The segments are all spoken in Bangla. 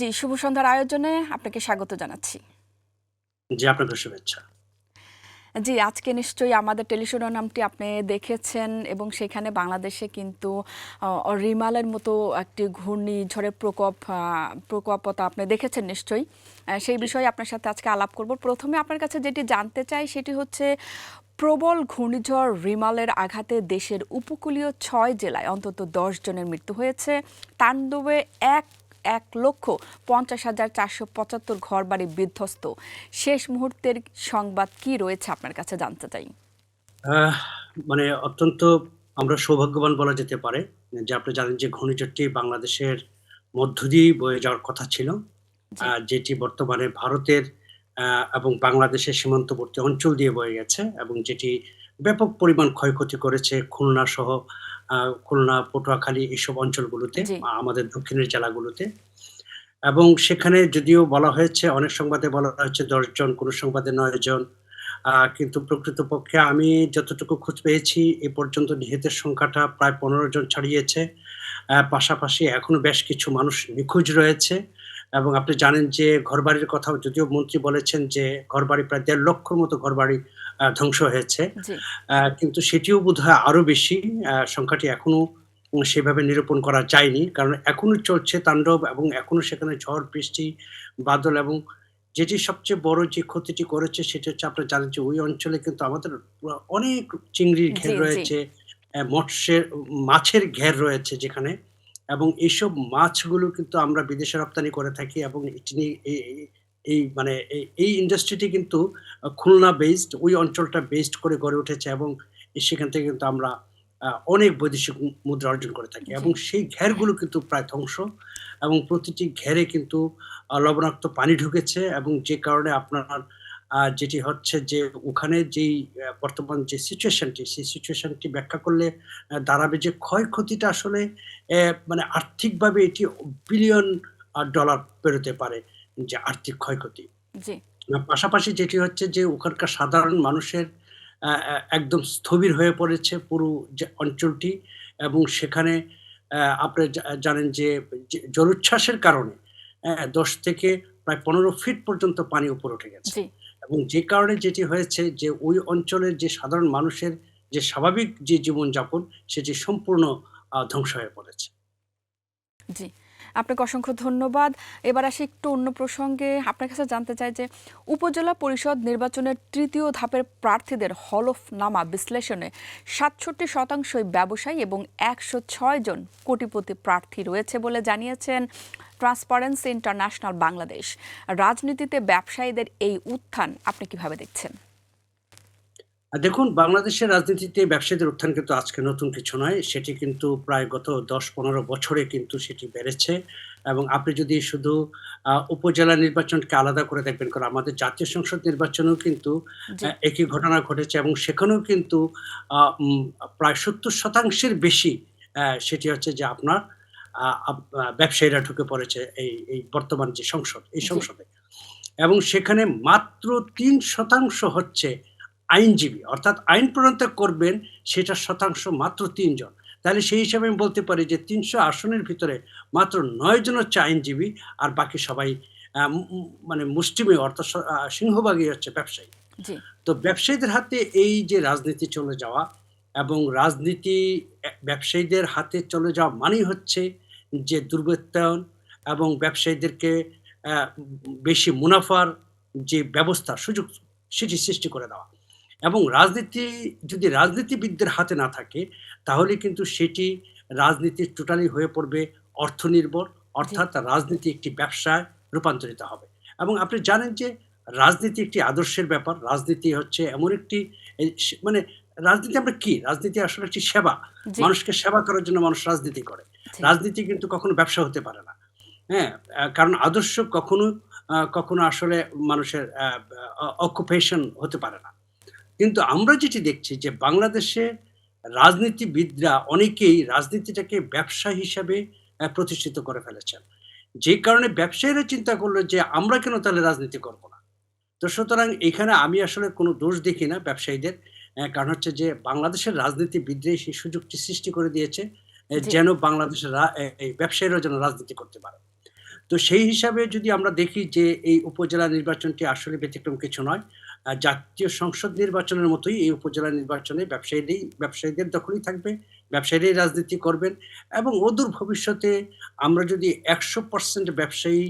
জি শুভ সন্ধ্যার আয়োজনে আপনাকে স্বাগত জানাচ্ছি। জি আপনাকে শুভেচ্ছা। জি আজকে নিশ্চয়ই আমাদের টেলিশোডো নামটি আপনি দেখেছেন এবং সেখানে বাংলাদেশে কিন্তু রিমালের মতো একটি ঘূর্ণিঝড়ের প্রকোপ প্রকোপতা আপনি দেখেছেন নিশ্চয়ই। সেই বিষয়ে আপনার সাথে আজকে আলাপ করব। প্রথমে আপনার কাছে যেটি জানতে চাই সেটি হচ্ছে প্রবল ঘূর্ণিঝড় রিমালের আঘাতে দেশের উপকূলীয় ছয় জেলায় অন্তত দশ জনের মৃত্যু হয়েছে। তাণ্ডবে এক এক লক্ষ পঞ্চাশ হাজার চারশো পঁচাত্তর ঘরবাড়ি বিধ্বস্ত। শেষ মুহূর্তের সংবাদ কি রয়েছে আপনার কাছে জানতে চাই। মানে অত্যন্ত আমরা সৌভাগ্যবান বলা যেতে পারে যে আপনি জানেন যে ঘূর্ণিঝড়টি বাংলাদেশের মধ্য দিয়েই বয়ে যাওয়ার কথা ছিল যেটি বর্তমানে ভারতের আহ, এবং বাংলাদেশের সীমান্তবর্তী অঞ্চল দিয়ে বয়ে গেছে এবং যেটি ব্যাপক পরিমাণ ক্ষয়ক্ষতি করেছে খুলনা সহ খুলনা পটুয়াখালী এইসব অঞ্চলগুলোতে আমাদের দক্ষিণের জেলাগুলোতে। এবং সেখানে যদিও বলা হয়েছে অনেক সংবাদে বলা হয়েছে দশজন কোনো সংবাদে নয় জন। কিন্তু প্রকৃতপক্ষে আমি যতটুকু খোঁজ পেয়েছি এ পর্যন্ত নিহতের সংখ্যাটা প্রায় পনেরো জন ছাড়িয়েছে। পাশাপাশি এখনও বেশ কিছু মানুষ নিখোঁজ রয়েছে। এবং আপনি জানেন যে ঘরবাড়ির কথা যদিও মন্ত্রী বলেছেন যে ঘরবাড়ি প্রায় দেড় লক্ষর মতো ঘরবাড়ি ধ্বংস হয়েছে। কিন্তু সেটিও বোধহয় আরও বেশি সংখ্যাটি এখনও সেভাবে নিরূপণ করা যায়নি। কারণ এখনও চলছে তাণ্ডব এবং এখনও সেখানে ঝড় বৃষ্টি বাদল এবং যেটি সবচেয়ে বড় যে ক্ষতিটি করেছে সেটি হচ্ছে আপনারা জানেন যে ওই অঞ্চলে কিন্তু আমাদের অনেক চিংড়ির ঘের রয়েছে মৎস্যের মাছের ঘের রয়েছে যেখানে এবং এইসব মাছগুলো কিন্তু আমরা বিদেশে রপ্তানি করে থাকি এবং এই- মানে এই- এই ইন্ডাস্ট্রিটি কিন্তু খুলনা বেসড ওই অঞ্চলটা বেসড করে গড়ে উঠেছে এবং সেখান থেকে কিন্তু আমরা অনেক বৈদেশিক মুদ্রা অর্জন করে থাকি। এবং সেই ঘেরগুলো কিন্তু প্রায় ধ্বংস এবং প্রতিটি ঘেরে কিন্তু লবণাক্ত পানি ঢুকেছে এবং যে কারণে আপনার যেটি হচ্ছে যে ওখানে যেই বর্তমান যে সিচুয়েশনটি সেই সিচুয়েশনটি ব্যাখ্যা করলে দাঁড়াবে যে ক্ষয়ক্ষতিটা আসলে মানে আর্থিকভাবে এটি বিলিয়ন ডলার পেরোতে পারে। যে আর্থিক ক্ষয়ক্ষতি। পাশাপাশি যেটি হচ্ছে যে ওখানকার সাধারণ মানুষের একদম স্থবির হয়ে পড়েছে পুরো যে অঞ্চলটি এবং সেখানে আপনি জানেন যে জলোচ্ছ্বাসের কারণে দশ থেকে প্রায় পনেরো ফিট পর্যন্ত পানি উপরে উঠে গেছে। এবং যে কারণে যেটি হয়েছে যে ওই অঞ্চলের যে সাধারণ মানুষের যে স্বাভাবিক যে জীবনযাপন সেটি সম্পূর্ণ ধ্বংস হয়ে পড়েছে। জি। আপনাকে অসংখ্য ধন্যবাদ। এবার আসি একটু অন্য প্রসঙ্গে। আপনার কাছে জানতে চাই যে, উপজেলা পরিষদ নির্বাচনের তৃতীয় ধাপের প্রার্থীদের হলফনামা বিশ্লেষণে সাতষট্টি শতাংশই ব্যবসায়ী এবং একশো ছয় জন কোটিপতি প্রার্থী রয়েছে বলে জানিয়েছেন ট্রান্সপারেন্সি ইন্টারন্যাশনাল বাংলাদেশ। রাজনীতিতে ব্যবসায়ীদের এই উত্থান আপনি কীভাবে দেখছেন? দেখুন বাংলাদেশের রাজনীতিতে ব্যবসায়ীদের উত্থান কিন্তু আজকে নতুন কিছু নয়। সেটি কিন্তু প্রায় গত দশ পনেরো বছরে কিন্তু সেটি বেড়েছে। এবং আপনি যদি শুধু উপজেলা নির্বাচনকে আলাদা করে দেখবেন কারণ আমাদের জাতীয় সংসদ নির্বাচনেও কিন্তু একই ঘটনা ঘটেছে এবং সেখানেও কিন্তু প্রায় সত্তর শতাংশের বেশি সেটি হচ্ছে যে আপনার ব্যবসায়ীরা ঢুকে পড়েছে এই এই বর্তমান যে সংসদ এই সংসদে। এবং সেখানে মাত্র তিন শতাংশ হচ্ছে আইনজীবী অর্থাৎ আইন প্রণয়ন করবেন সেটা শতাংশ মাত্র তিনজন। তাহলে সেই হিসাবে আমি বলতে পারি যে তিনশো আসনের ভিতরে মাত্র নয় জন হচ্ছে আইনজীবী আর বাকি সবাই মানে মুষ্টিমেয় অর্থাৎ সিংহভাগই হচ্ছে ব্যবসায়ী। তো ব্যবসায়ীদের হাতে এই যে রাজনীতি চলে যাওয়া এবং রাজনীতি ব্যবসায়ীদের হাতে চলে যাওয়া মানেই হচ্ছে যে দুর্বৃত্তায়ন এবং ব্যবসায়ীদেরকে বেশি মুনাফার যে ব্যবস্থা সুযোগ সেটি সৃষ্টি করে দেওয়া। এবং রাজনীতি যদি রাজনীতিবিদদের হাতে না থাকে তাহলে কিন্তু সেটি রাজনীতি টোটালি হয়ে পড়বে অর্থনির্ভর অর্থাৎ রাজনীতি একটি ব্যবসায় রূপান্তরিত হবে। এবং আপনি জানেন যে রাজনীতি একটি আদর্শের ব্যাপার রাজনীতি হচ্ছে এমন একটি মানে রাজনীতি আমরা কি? রাজনীতি আসলে একটি সেবা। মানুষকে সেবা করার জন্য মানুষ রাজনীতি করে। রাজনীতি কিন্তু কখনো ব্যবসা হতে পারে না। হ্যাঁ কারণ আদর্শ কখনো কখনো আসলে মানুষের অকুপেশন হতে পারে না। কিন্তু আমরা যেটি দেখছি যে বাংলাদেশে রাজনীতিবিদরা অনেকেই রাজনীতিটাকে ব্যবসা হিসাবে প্রতিষ্ঠিত করে ফেলেছেন। যে কারণে ব্যবসায়ীরা চিন্তা করল যে আমরা কেন তাহলে রাজনীতি করব না? তো সুতরাং এখানে আমি আসলে কোনো দোষ দেখি না ব্যবসায়ীদের কারণ হচ্ছে যে বাংলাদেশের রাজনীতিবিদরাই সেই সুযোগটি সৃষ্টি করে দিয়েছে যেন বাংলাদেশের ব্যবসায়ীরা যেন রাজনীতি করতে পারে। তো সেই হিসাবে যদি আমরা দেখি যে এই উপজেলা নির্বাচনটি আসলে ব্যতিক্রম কিছু নয়। জাতীয় সংসদ নির্বাচনের মতোই এই উপজেলা নির্বাচনে ব্যবসায়ীরাই ব্যবসায়ীদের দখলই থাকবে, ব্যবসায়ীরাই রাজনীতি করবেন এবং অদূর ভবিষ্যতে আমরা যদি ১০০% ব্যবসায়ী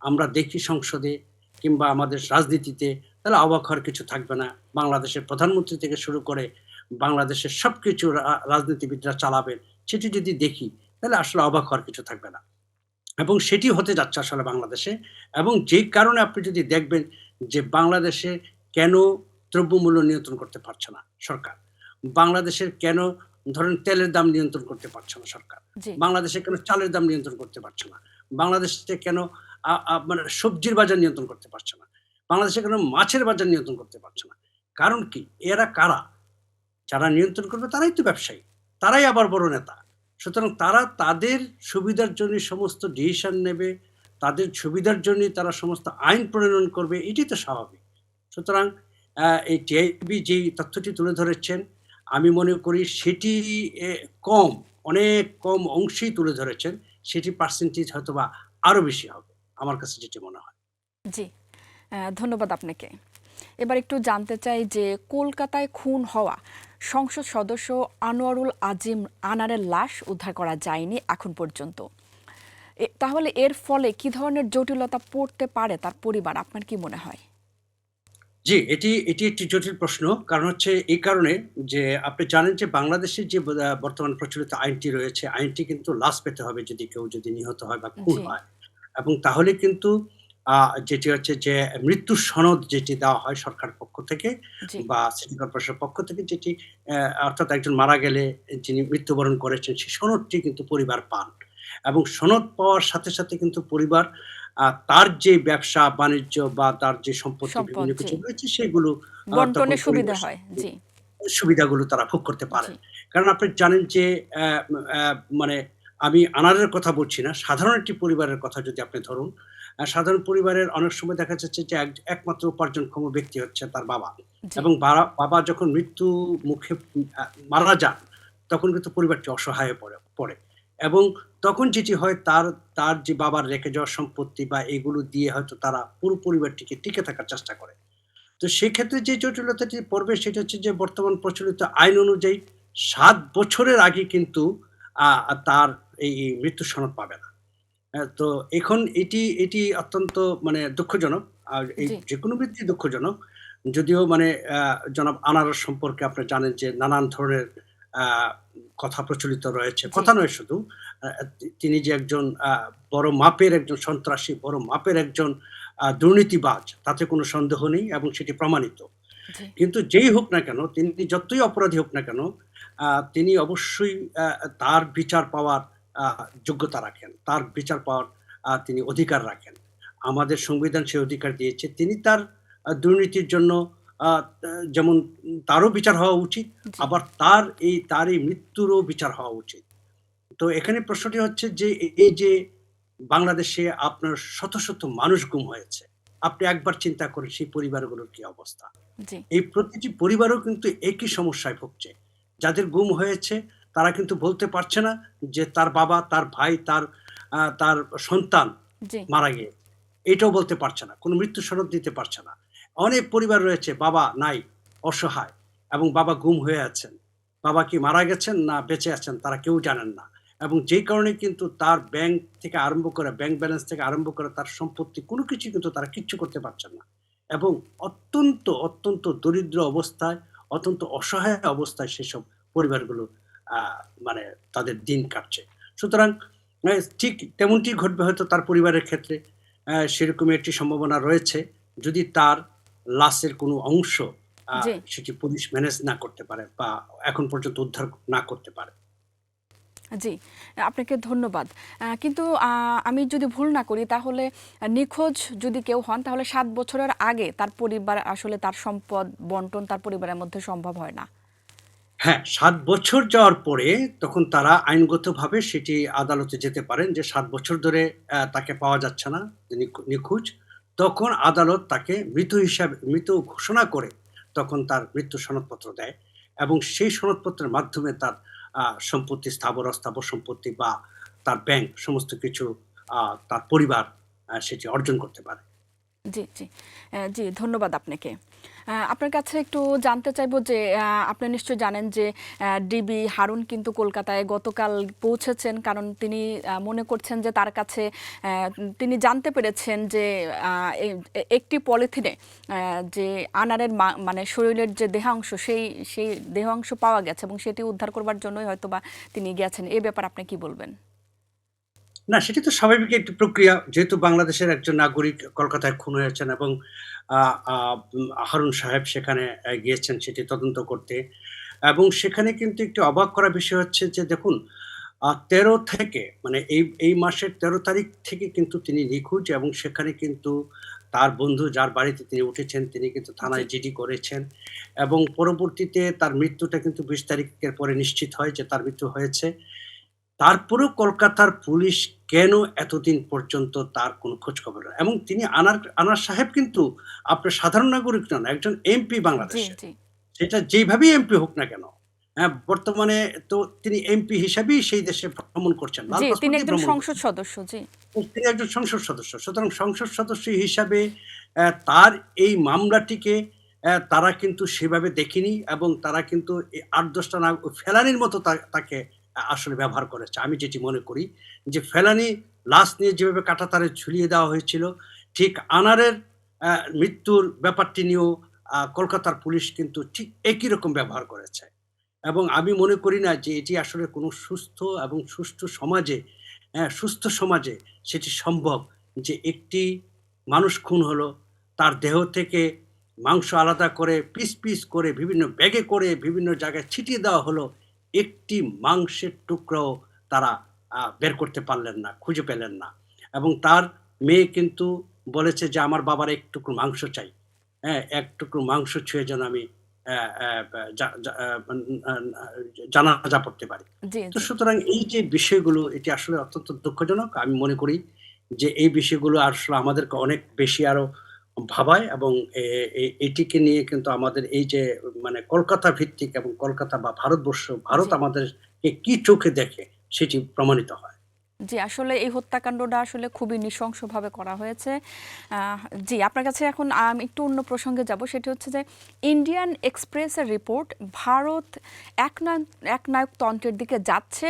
আমরা দেখি সংসদে কিংবা আমাদের রাজনীতিতে তাহলে অবাক হওয়ার কিছু থাকবে না। বাংলাদেশের প্রধানমন্ত্রী থেকে শুরু করে বাংলাদেশের সবকিছু রা রাজনীতিবিদরা চালাবেন সেটি যদি দেখি তাহলে আসলে অবাক হওয়ার কিছু থাকবে না। এবং সেটি হতে যাচ্ছে আসলে বাংলাদেশে এবং যেই কারণে আপনি যদি দেখবেন যে বাংলাদেশে কেন দ্রব্যমূল্য নিয়ন্ত্রণ করতে পারছে না সরকার। বাংলাদেশের কেন ধরেন তেলের দাম নিয়ন্ত্রণ করতে পারছে না সরকার। বাংলাদেশে কেন চালের দাম নিয়ন্ত্রণ করতে পারছে না। বাংলাদেশে কেন মানে সবজির বাজার নিয়ন্ত্রণ করতে পারছে না। বাংলাদেশে কেন মাছের বাজার নিয়ন্ত্রণ করতে পারছে না। কারণ কি? এরা কারা? যারা নিয়ন্ত্রণ করবে তারাই তো ব্যবসায়ী। তারাই আবার বড় নেতা। সুতরাং তারা তাদের সুবিধার জন্য সমস্ত ডিসিশন নেবে। তাদের সুবিধার জন্যই তারা সমস্ত আইন প্রণয়ন করবে। এটাই তো স্বাভাবিক। সুতরাং এই টিআইবি যেই তথ্যটি তুলে ধরেছেন, আমি মনে করি সেটি কম, অনেক কম অংশেই তুলে ধরেছেন। সেটি পার্সেন্টেজ হয়তোবা আরও বেশি হবে। আমার কাছে যেটি মনে হয়। জি। ধন্যবাদ আপনাকে। এবার একটু জানতে চাই যে কলকাতায় খুন হওয়া সংসদ সদস্য আনোয়ারুল আজিম আনারের লাশ উদ্ধার করা যায়নি এখন পর্যন্ত। তাহলে এর ফলে কি ধরনের জটিলতা পড়তে পারে তার পরিবার আপনার কি মনে হয়? জি, এটি এটি একটি জটিল প্রশ্ন। কারণ হচ্ছে এই কারণে যে আপনি জানেন যে বাংলাদেশের যে বর্তমান প্রচলিত আইনটি রয়েছে, আইনটি কিন্তু লাশ পেতে হবে যদি কেউ যদি নিহত হয় বা খুন হয়। এবং তাহলে কিন্তু যেটি হচ্ছে যে মৃত্যু সনদ যেটি দেওয়া হয় সরকার পক্ষ থেকে বা সিটি কর্পোরেশনের পক্ষ থেকে যেটি অর্থাৎ একজন মারা গেলে যিনি মৃত্যুবরণ করেছেন সেই সনদটি কিন্তু পরিবার পান। এবং সনদ পাওয়ার সাথে, সাথে কিন্তু পরিবার তার যে ব্যবসা-বাণিজ্য বা তার যে সম্পত্তি বিভিন্ন কিছু রয়েছে সেগুলো সুবিধা হয়। জি। সুবিধাগুলো তারা ভোগ করতে পারেন। জি। কারণ আপনি জানেন যে মানে আমি আনারের কথা বলছি না। সাধারণ একটি পরিবারের কথা যদি আপনি ধরুন, সাধারণ পরিবারের অনেক সময় দেখা যাচ্ছে যে এক একমাত্র উপার্জনক্ষম ব্যক্তি হচ্ছে তার বাবা। এবং বাবা যখন মৃত্যু মুখে মারা যান, তখন কিন্তু পরিবারটি অসহায় পড়ে পড়ে। এবং তখন যেটি হয় তার তার যে বাবার রেখে যাওয়া সম্পত্তি বা এগুলো দিয়ে হয়তো তারা পুরো পরিবারটিকে টিকে থাকার চেষ্টা করে। তো সেক্ষেত্রে যে জটিলতাটি পড়বে সেটা হচ্ছে যে বর্তমান প্রচলিত আইন অনুযায়ী সাত বছরের আগে কিন্তু তার এই মৃত্যুর সনদ পাবে না। তো এখন এটি এটি অত্যন্ত মানে দুঃখজনক। আর এই যে কোনো মৃত্যুই দুঃখজনক। যদিও মানে জনাব আনারস সম্পর্কে আপনি জানেন যে নানান ধরনের কথা প্রচলিত রয়েছে। কথা নয় শুধু। তিনি যে একজন বড় মাপের একজন সন্ত্রাসী, বড় মাপের একজন দুর্নীতিবাজ তাতে কোনো সন্দেহ নেই এবং সেটি প্রমাণিত। কিন্তু যেই হোক না কেন, তিনি যতই অপরাধী হোক না কেন, তিনি অবশ্যই তার বিচার পাওয়ার যোগ্যতা রাখেন। তার বিচার পাওয়ার তিনি অধিকার রাখেন। আমাদের সংবিধান সেই অধিকার দিয়েছে। তিনি তার দুর্নীতির জন্য যেমন তারও বিচার হওয়া উচিত, আবার তার এই তার এই মৃত্যুরও বিচার হওয়া উচিত। তো এখানে প্রশ্নটি হচ্ছে যে এই যে বাংলাদেশে আপনার শত, শত মানুষ গুম হয়েছে। আপনি একবার চিন্তা করেন সেই পরিবারগুলোর কি অবস্থা? এই প্রতিটি পরিবারও কিন্তু একই সমস্যায় ভুগছে। যাদের গুম হয়েছে তারা কিন্তু বলতে পারছে না যে তার বাবা, তার ভাই, তার তার সন্তান মারা গিয়েছে। এটাও বলতে পারছে না। কোনো মৃত্যু সনদ দিতে পারছে না। অনেক পরিবার রয়েছে বাবা নাই, অসহায় এবং বাবা গুম হয়ে আছেন। বাবা কি মারা গেছেন না বেঁচে আছেন তারা কেউ জানেন না। এবং যেই কারণে কিন্তু তার ব্যাংক থেকে আরম্ভ করে ব্যাংক ব্যালেন্স থেকে আরম্ভ করে তার সম্পত্তি কোনো কিছু কিন্তু তারা কিচ্ছু করতে পারছেন না। এবং অত্যন্ত, অত্যন্ত দরিদ্র অবস্থায়, অত্যন্ত অসহায় অবস্থায় সেসব পরিবারগুলো মানে তাদের দিন কাটছে। সুতরাং ঠিক তেমনটি ঘটবে হয়তো তার পরিবারের ক্ষেত্রে। অ্যা সেরকমই একটি সম্ভাবনা রয়েছে যদি তার লাশের কোনো অংশ জি। সেটি পুলিশ ম্যানেজ না করতে পারে বা এখন পর্যন্ত উদ্ধার না করতে পারে। জি। আপনাকে ধন্যবাদ। কিন্তু আমি যদি ভুল না করি তাহলে নিখোঁজ যদি কেউ হন তাহলে সাত বছরের আগে তার পরিবার আসলে তার সম্পদ বন্টন তার পরিবারের মধ্যে সম্ভব হয় না। হ্যাঁ, সাত বছর যাওয়ার পরে তখন তারা আইনগতভাবে সেটি আদালতে যেতে পারেন যে সাত বছর ধরে তাকে পাওয়া যাচ্ছে না, নিখ নিখোঁজ। তখন আদালত তাকে মৃত হিসাবে মৃত ঘোষণা করে তখন তার মৃত্যু সনদপত্র দেয় এবং সেই সনদপত্রের মাধ্যমে তার সম্পত্তি স্থাবর অস্থাবর সম্পত্তি বা তার ব্যাংক সমস্ত কিছু তার পরিবার সেটি অর্জন করতে পারে। জি জি। জি ধন্যবাদ আপনাকে। আপনার কাছে একটু জানতে চাইব যে আপনি নিশ্চয়ই জানেন যে ডিবি হারুন কিন্তু কলকাতায় গতকাল পৌঁছেছেন। কারণ তিনি মনে করছেন যে তার কাছে তিনি জানতে পেরেছেন যে এ- এ- একটি পলিথিনে যে আনারের মানে শরীরের যে দেহাংশ, সেই সেই দেহাংশ পাওয়া গেছে এবং সেটি উদ্ধার করবার জন্যই হয়তো বা তিনি গেছেন। এই ব্যাপারে আপনি কি বলবেন? না, সেটি তো স্বাভাবিক একটি প্রক্রিয়া। যেহেতু বাংলাদেশের একজন নাগরিক কলকাতায় খুন হয়েছেন এবং হারুন সাহেব সেখানে গিয়েছেন সেটি তদন্ত করতে। এবং সেখানে কিন্তু একটি অবাক করা বিষয় হচ্ছে যে, দেখুন তেরো থেকে মানে এই এই মাসের তেরো তারিখ থেকে কিন্তু তিনি নিখোঁজ এবং সেখানে কিন্তু তার বন্ধু যার বাড়িতে তিনি উঠেছেন, তিনি কিন্তু থানায় জিডি করেছেন এবং পরবর্তীতে তার মৃত্যুটা কিন্তু বিশ তারিখের পরে নিশ্চিত হয় যে তার মৃত্যু হয়েছে। তারপরেও কলকাতার পুলিশ কেন এতদিন পর্যন্ত তার কোনো খোঁজ খবর এবং তিনি আনার আনার সাহেব কিন্তু আপনার সাধারণ নাগরিক নন একজন এমপি বাংলাদেশে সেটা যেভাবেই এমপি হোক না কেন হ্যাঁ বর্তমানে তো তিনি এমপি হিসাবেই সেই দেশে ভ্রমণ করছেন তিনি একজন সংসদ সদস্য জি। তিনি একজন সংসদ সদস্য সুতরাং সংসদ সদস্য হিসাবে তার এই মামলাটিকে তারা কিন্তু সেভাবে দেখেনি এবং তারা কিন্তু আট দশটা না ফেলানির মতো তাকে আসলে ব্যবহার করেছে। আমি যেটি মনে করি যে ফেলানি লাশ নিয়ে যেভাবে কাটাতারে ঝুলিয়ে দেওয়া হয়েছিল ঠিক আনারের মৃত্যুর ব্যাপারটি নিয়েও কলকাতার পুলিশ কিন্তু ঠিক একই রকম ব্যবহার করেছে। এবং আমি মনে করি না যে এটি আসলে কোনো সুস্থ এবং সুষ্ঠু সমাজে হ্যাঁ, সুস্থ সমাজে সেটি সম্ভব যে একটি মানুষ খুন হলো তার দেহ থেকে মাংস আলাদা করে পিস পিস করে বিভিন্ন ব্যাগে করে বিভিন্ন জায়গায় ছিটিয়ে দেওয়া হলো একটি মাংসের টুকরাও তারা বের করতে পারলেন না খুঁজে পেলেন না। এবং তার মেয়ে কিন্তু বলেছে যে আমার বাবার এক টুকরো মাংস চাই। হ্যাঁ এক টুকরো মাংস ছুঁয়ে যেন আমি জানাজা পড়তে পারি। তো সুতরাং এই যে বিষয়গুলো এটি আসলে অত্যন্ত দুঃখজনক। আমি মনে করি যে এই বিষয়গুলো আসলে আমাদেরকে অনেক বেশি আরও ভাবায় এবং এটিকে নিয়ে কিন্তু আমাদের এই যে মানে কলকাতা ভিত্তিক এবং কলকাতা বা ভারতবর্ষ ভারত। আমাদেরকে কি চোখে দেখে সেটি প্রমাণিত হয়। জি আসলে এই হত্যাকাণ্ডটা আসলে খুবই নৃশংসভাবে করা হয়েছে। জি আপনার কাছে এখন আমি একটু অন্য প্রসঙ্গে যাব। সেটি হচ্ছে যে ইন্ডিয়ান এক্সপ্রেসের রিপোর্ট ভারত এক একনায়কতন্ত্রের দিকে যাচ্ছে।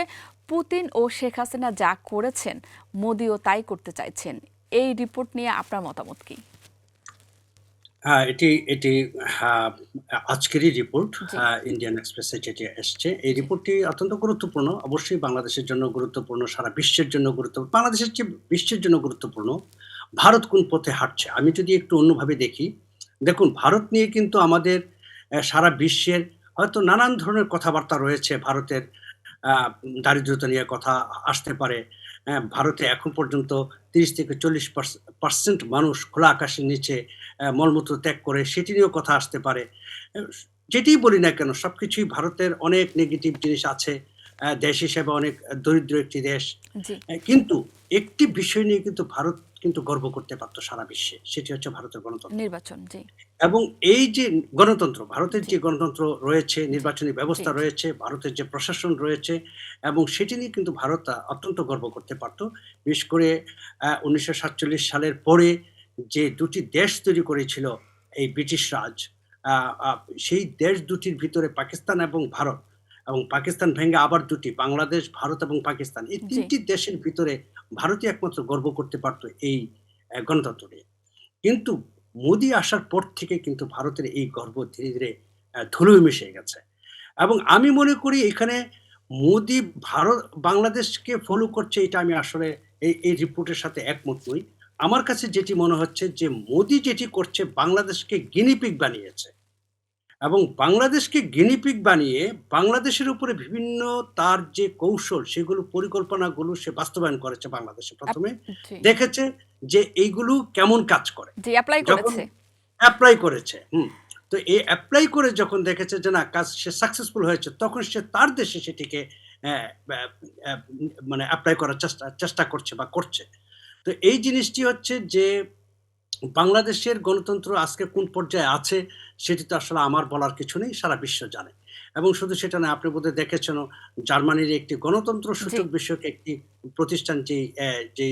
পুতিন ও শেখ হাসিনা যা করেছেন মোদিও তাই করতে চাইছেন। এই রিপোর্ট নিয়ে আপনার মতামত কি? হ্যাঁ এটি এটি হ্যাঁ, আজকেরই রিপোর্ট। ইন্ডিয়ান এক্সপ্রেসে যেটি এসছে এই রিপোর্টটি অত্যন্ত গুরুত্বপূর্ণ। অবশ্যই বাংলাদেশের জন্য গুরুত্বপূর্ণ সারা বিশ্বের জন্য গুরুত্বপূর্ণ বাংলাদেশের চেয়ে বিশ্বের জন্য গুরুত্বপূর্ণ। ভারত কোন পথে হাঁটছে? আমি যদি একটু অন্যভাবে দেখি দেখুন ভারত নিয়ে কিন্তু আমাদের সারা বিশ্বের হয়তো নানান ধরনের কথাবার্তা রয়েছে ভারতের দারিদ্রতা নিয়ে কথা আসতে পারে। হ্যাঁ, ভারতে এখন পর্যন্ত তিরিশ থেকে চল্লিশ পার্সেন্ট মানুষ খোলা আকাশের নিচে মলমূত্র ত্যাগ করে সেটি নিয়েও কথা আসতে পারে। যেটি বলি না কেন সবকিছুই ভারতের অনেক নেগেটিভ জিনিস আছে। দেশ হিসেবে অনেক দরিদ্র একটি দেশ। কিন্তু একটি বিষয় নিয়ে কিন্তু ভারত কিন্তু গর্ব করতে পারতো সারা বিশ্বে সেটি হচ্ছে ভারতের গণতন্ত্র। নির্বাচন এবং এই যে গণতন্ত্র ভারতের যে গণতন্ত্র রয়েছে নির্বাচনী ব্যবস্থা। রয়েছে ভারতের যে প্রশাসন রয়েছে এবং সেটি নিয়ে কিন্তু ভারত অত্যন্ত গর্ব করতে পারত। বিশেষ করে উনিশশো সাতচল্লিশ সালের পরে যে দুটি দেশ তৈরি করেছিল এই ব্রিটিশ রাজ সেই দেশ দুটির ভিতরে পাকিস্তান এবং ভারত এবং পাকিস্তান ভেঙে আবার দুটি বাংলাদেশ ভারত এবং পাকিস্তান এই তিনটি দেশের ভিতরে ভারতই একমাত্র গর্ব করতে পারতো এই গণতন্ত্র নিয়ে কিন্তু মোদি আসার পর থেকে কিন্তু ভারতের এই গর্ব ধীরে ধীরে ধুলোয় মিশে গেছে। এবং আমি মনে করি এখানে মোদি ভারত বাংলাদেশকে ফলো করছে এটা আমি আসলে এই এই রিপোর্টের সাথে একমত নই। আমার কাছে যেটি মনে হচ্ছে যে মোদি যেটি করছে বাংলাদেশকে গিনিপিক বানিয়েছে এবং বাংলাদেশকে গিনিপিক বানিয়ে বাংলাদেশের উপরে বিভিন্ন তার যে কৌশল সেগুলো পরিকল্পনাগুলো সে বাস্তবায়ন করেছে বাংলাদেশে প্রথমে। দেখেছে যে এইগুলো কেমন কাজ করে। অ্যাপ্লাই করেছে। হুম। তো এই অ্যাপ্লাই করে যখন দেখেছে যে না কাজ সে সাকসেসফুল হয়েছে তখন সে তার দেশে সেটিকে মানে অ্যাপ্লাই করার চেষ্টা চেষ্টা করছে বা করছে। তো এই জিনিসটি হচ্ছে যে বাংলাদেশের গণতন্ত্র আজকে কোন পর্যায়ে আছে সেটি তো আসলে আমার বলার কিছু নেই সারা বিশ্ব জানে। এবং শুধু সেটা না আপনি বোধহয় দেখেছেন জার্মানির একটি গণতন্ত্র সূচক বিষয়ক একটি প্রতিষ্ঠান যে যে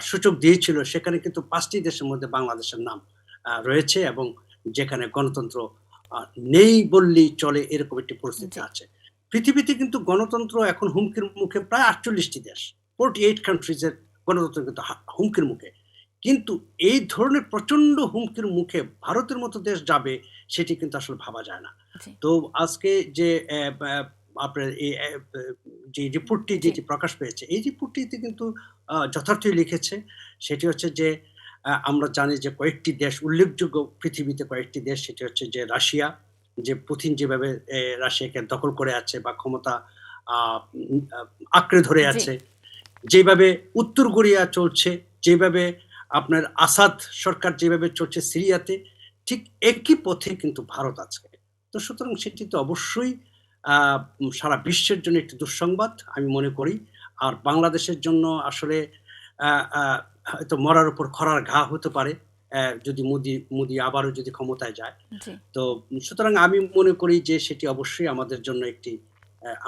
সূচক দিয়েছিল সেখানে কিন্তু পাঁচটি দেশের মধ্যে বাংলাদেশের নাম রয়েছে এবং যেখানে গণতন্ত্র নেই বললেই চলে এরকম একটি পরিস্থিতি আছে। পৃথিবীতে কিন্তু গণতন্ত্র এখন হুমকির মুখে প্রায় আটচল্লিশটি দেশ ফোর্টি এইট কান্ট্রিজের গণতন্ত্র কিন্তু হুমকির মুখে। কিন্তু এই ধরনের প্রচণ্ড হুমকির মুখে ভারতের মতো দেশ যাবে সেটি কিন্তু আসলে ভাবা যায় না। তো আজকে যে আপনার এই যে রিপোর্টটি যেটি প্রকাশ পেয়েছে এই রিপোর্টটিতে কিন্তু যথার্থই লিখেছে সেটি হচ্ছে যে আমরা জানি যে কয়েকটি দেশ উল্লেখযোগ্য পৃথিবীতে কয়েকটি দেশ সেটি হচ্ছে যে রাশিয়া যে পুতিন যেভাবে রাশিয়াকে দখল করে আছে বা ক্ষমতা আঁকড়ে ধরে আছে যেভাবে উত্তর কোরিয়া চলছে যেভাবে আপনার আসাদ সরকার যেভাবে চলছে সিরিয়াতে ঠিক একই পথে কিন্তু ভারত আছে তো সুতরাং সেটি তো অবশ্যই সারা বিশ্বের জন্য একটি দুঃসংবাদ আমি মনে করি। আর বাংলাদেশের জন্য আসলে হয়তো মরার উপর খরার ঘা হতে পারে যদি মোদি মোদি আবারও যদি ক্ষমতায় যায়। তো সুতরাং আমি মনে করি যে সেটি অবশ্যই আমাদের জন্য একটি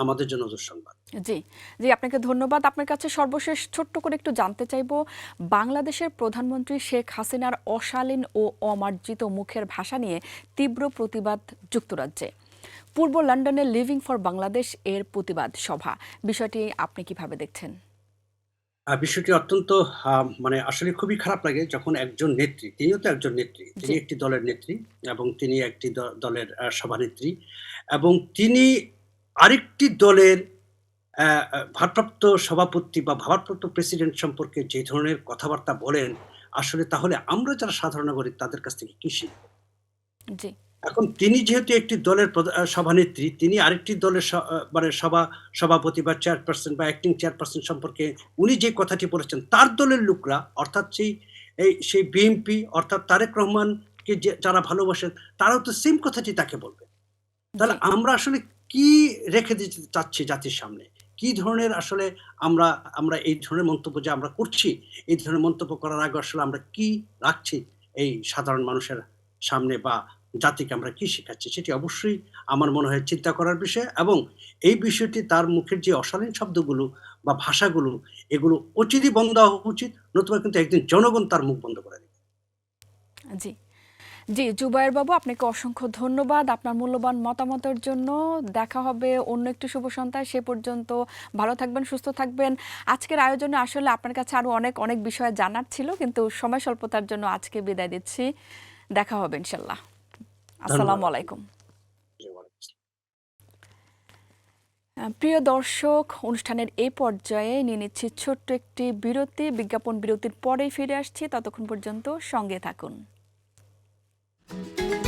আমাদের জন্য দুঃসংবাদ। জি জি আপনাকে ধন্যবাদ। আপনার কাছে সর্বশেষ ছোট্ট করে একটু জানতে চাইব বাংলাদেশের প্রধানমন্ত্রী শেখ হাসিনার অশালীন ও অমার্জিত মুখের ভাষা নিয়ে তীব্র প্রতিবাদ যুক্তরাজ্যে। পূর্ব লন্ডনে লিভিং ফর বাংলাদেশ এর প্রতিবাদ সভা। বিষয়টি আপনি কীভাবে দেখছেন? বিষয়টি অত্যন্ত মানে আসলে খুবই খারাপ লাগে যখন একজন নেত্রী তিনিও তো একজন নেত্রী তিনি একটি দলের নেত্রী এবং তিনি একটি দলের সভানেত্রী এবং তিনি আরেকটি দলের ভারপ্রাপ্ত সভাপতি বা ভারপ্রাপ্ত প্রেসিডেন্ট সম্পর্কে যে ধরনের কথাবার্তা বলেন আসলে তাহলে আমরা যারা সাধারণ নাগরিক তাদের কাছ থেকে কি শিখব? এখন তিনি যেহেতু একটি দলের সভানেত্রী তিনি আরেকটি দলের মানে সভা সভাপতি বা চেয়ারপারসন বা অ্যাক্টিং চেয়ারপারসন সম্পর্কে উনি যে কথাটি বলেছেন তার দলের লোকরা অর্থাৎ সেই এই সেই বিএনপি অর্থাৎ তারেক রহমানকে যে যারা ভালোবাসেন তারাও তো সেম কথাটি তাকে বলবে। তাহলে আমরা আসলে কি রেখে দিতে চাচ্ছি জাতির সামনে? কি ধরনের আসলে আমরা আমরা এই ধরনের মন্তব্য যে আমরা করছি, এই ধরনের মন্তব্য করার আগে আসলে আমরা কি রাখছি এই সাধারণ মানুষের সামনে বা জাতিকে আমরা কি শেখাচ্ছি সেটি অবশ্যই আমার মনে হয় চিন্তা করার বিষয় এবং এই বিষয়টি তার মুখের যে অশালীন শব্দগুলো বা ভাষাগুলো, এগুলো অচিরই বন্ধ হওয়া উচিত, নতুবা কিন্তু একদিন জনগণ তার মুখ বন্ধ করে দেবে। জি। জি জুবায়ের বাবু আপনাকে অসংখ্য ধন্যবাদ। আপনার মূল্যবান মতামতের জন্য। দেখা হবে অন্য একটি শুভ সন্ধ্যায়। সে পর্যন্ত ভালো থাকবেন সুস্থ থাকবেন। আজকের আয়োজনে আসলে আপনার কাছে আরও অনেক অনেক বিষয় জানার ছিল কিন্তু সময় স্বল্পতার জন্য আজকে বিদায় দিচ্ছি। দেখা হবে ইনশাল্লাহ। আসসালামু আলাইকুম। প্রিয় দর্শক অনুষ্ঠানের এই পর্যায়ে নিয়ে নিচ্ছি ছোট্ট একটি বিরতি। বিজ্ঞাপন বিরতির পরেই ফিরে আসছি। ততক্ষণ পর্যন্ত সঙ্গে থাকুন। Música